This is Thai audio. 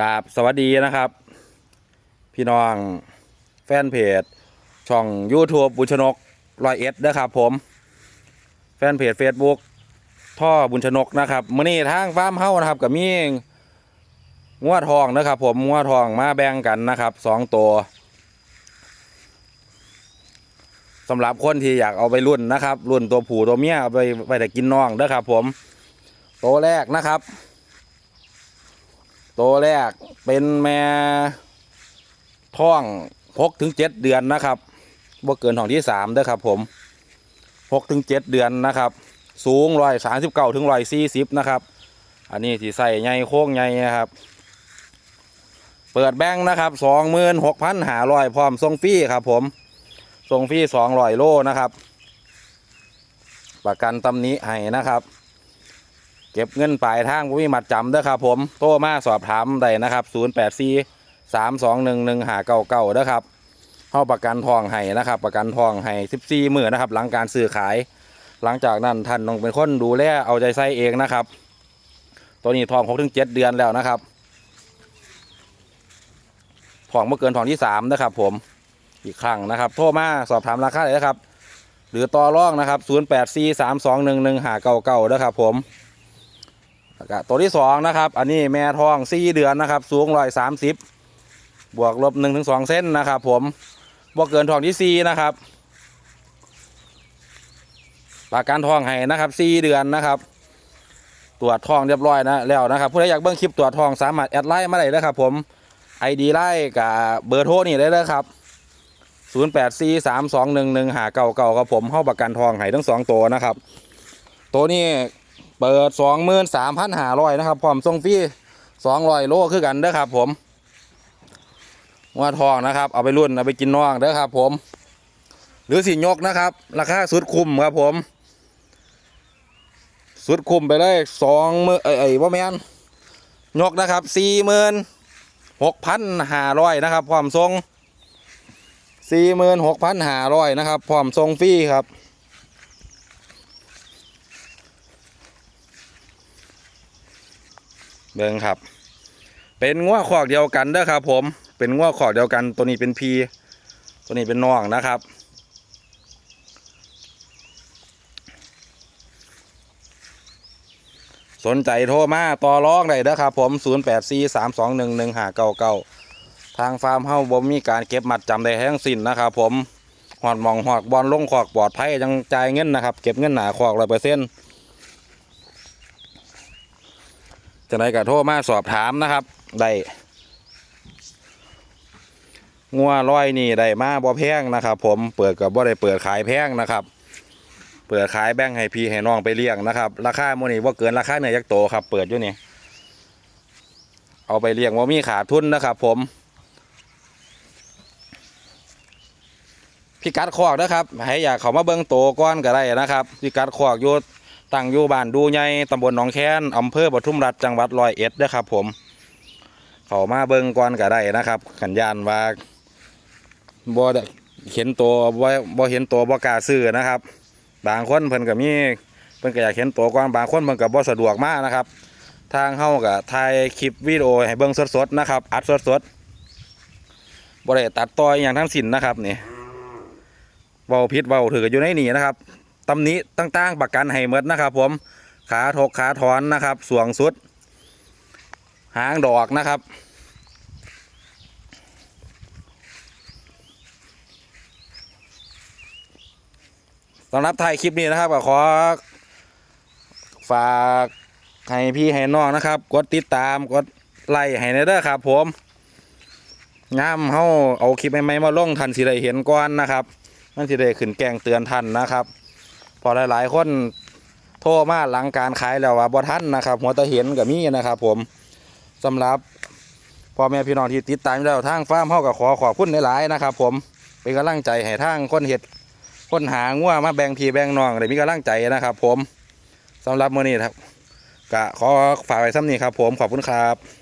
กราบสวัสดีนะครับ พี่น้องแฟนเพจ ช่อง YouTube บุญชนกรอยเอ็ดนะครับผม แฟนเพจ Facebook ท่อบุญชนกนะครับมื่อนี้ทางฟาร์มเฮ้านะครับกับมีงัวทองนะครับ ผมงัวทองมาแบ่งกันนะครับสองตัวสำหรับคนที่อยากเอาไปรุ่นนะครับ รุ่นตัวผู้ตัวเมียเอาไปไปแต่กินน้องนะครับ ผม ตัวแรกนะครับ ตัวแรกเป็นแม่ท้องหกถึงเจ็ดเดือนนะครับบ่เกินท้องที่สามเด้อครับ ผมหกถึงเจ็ดเดือนนะครับ สูงร้อยสามสิบเก้าถึงร้อยสี่สิบนะครับ อันนี้ที่ใส่ใหญ่โค้งใหญ่นะครับ เปิดแบงค์นะครับสองหมื่นหกพันหาร้อยพร้อมส่งฟรีครับผมส่งฟรีสองร้อยโลนะครับ ประกันตำนี้ให้นะครับ เก็บเงินปลายทางบ่มีมัดจำเด้อครับผมโทรมาสอบถามได้นะครับ0 8 4 3 2 1 1หาเก่าเก่าเด้อครับเข้าประกันทองให้นะครับ ประกันทองให้14มื้อนะครับ หลังการซื้อขาย หลังจากนั้นท่านต้องเป็นคนดูแลเอาใจใส่เองนะครับ ตัวนี้ทอง6ถึง7เดือนแล้วนะครับทองเมื่อเกินทองที่3นะครับผมอีกครั้งนะครับ โทรมาสอบถามราคาเลยนะครับ หรือต่อรองนะครับ 0 8 4 3 2 1 1หาเก่าเก่าเด้อครับผม แล้วก็ตัวที่สองนะครับ อันนี้แม่ทองสี่เดือนนะครับ สูงร้อยสามสิบบวกลบหนึ่งถึงสองเส้นนะครับ ผมบวกเกินทองที่สี่นะครับประกันทองให้นะครับสี่เดือนนะครับ ตรวจทองเรียบร้อยนะแล้วนะครับผู้ใดอยากเบิ้งคลิปตรวจทองสามารถแอดไลน์มาได้เลยครับ ผมไอดีไลน์กับเบอร์โทรนี่ได้เลยครับศูนย์แปดสี่สามสองหนึ่งหนึ่งหาเก่าเก่าครับผมเข้าประกันทองให้ทั้งสองตัวนะครับ ตัวนี้ เปิดสองหมื่นสามพันห้าร้อยนะครับพร้อมส่งฟรีสองร้อยโลคือกันเด้อครับ ผมว่าทองนะครับ เอาไปรุ่นเอาไปกินน้องเด้อครับ ผม หรือสียกนะครับ ราคาสุดคุ้มครับผม สุดคุ้มไปเลยสองมือเอ้ยเอ้ยว่าแมนยกนะครับสี่หมื่นหกพันห้าร้อยนะครับพร้อมส่งสี่หมื่นหกพันห้าร้อยนะครับพร้อมส่งฟรีครับ เบิ่งครับ เป็นง้วขอกเดียวกันเด้อครับผม เป็นง้วขอกเดียวกัน ตัวนี้เป็นพีตัวนี้เป็นน้องนะครับ สนใจโทรมาต่อรองได้เด้อครับผม 0 8 4 3 2 1 1 5 9 9 ทางฟาร์มเฮ้าบ่มีการเก็บมัดจำใดทั้งสิ้นนะครับผมหอดมองหอดบอลลงขอกปลอดภัยยังจ่ายเงินนะครับ เก็บเงินหนาขอกร้อยเปอร์เซ็นต์ จะได้กับโทรมาสอบถามนะครับได้งัวร้อยนี่ได้มาบ่แพงนะครับ ผมเปิดกับบ่ได้เปิดขายแพงนะครับ เปิดขายแบ่งให้พี่ให้น้องไปเลี้ยงนะครับ ราคาโมนี่ว่าเกินราคาเนื้อยักษ์โตครับ เปิดอยู่นี่เอาไปเลี้ยงว่ามีขาดทุนนะครับ ผมพี่กัดคอกนะครับให้อยากเขามาเบิ้งโตก้อนก็ได้นะครับพี่กัดคอกอยู่ ตั้งอยู่บ้านดูใหญ่ตำบลหนองแคนอำเภอปทุมรัฐจังหวัดร้อยเอ็ดนะครับผม เขามาเบิ่งก่อนก็ได้นะครับ ขันยานว่าบ่เห็นตัวบ่บ่เห็นตัวบ่กล้าซื้อนะครับ บางคนเพิ่นก็มีเพิ่นก็อยากเห็นตัวก่อนบางคนเพิ่นก็บ่สะดวกมากนะครับ ทางเฮาก็ถ่ายคลิปวิดีโอให้เบิ่งสดๆนะครับ อัดสดๆบ่ได้ตัดต่ออย่างทั้งสิ้นนะครับนี่เว้าผิดเว้าถืออยู่ในนี่นะครับ ตำนี้ต่างๆประกันให้หมดนะครับ ผมขาถกขาถอนนะครับสวงสุด หางดอกนะครับ สำหรับถ่ายคลิปนี้นะครับก็ขอฝากให้พี่ให้น้องนะครับ กดติดตามกดไลค์ให้ในเด้อครับ ผมงามเฮาเอาคลิปใหม่ๆมาลงทันสิได้เห็นก่อนนะครับ มันสิได้ขึ้นแกงเตือนทันนะครับ พอหลายๆคนโทรมาหลังการขายแล้วว่าบ่ทันนะครับ หัวตะเห็นกับมีนะครับ ผมสำหรับพ่อแม่พี่น้องที่ติดตามแล้วทางฟาร์มเฮาก็ขอขอบคุณหลายๆนะครับ ผมเป็นกำลังใจให้ทางคนเห็ดคนหางัวมาแบ่งพี่แบ่งน้องได้มีกำลังใจนะครับ ผมสำหรับมื้อนี้ครับก็ขอฝากไว้ซ้ำนี้ครับ ผมขอบคุณครับ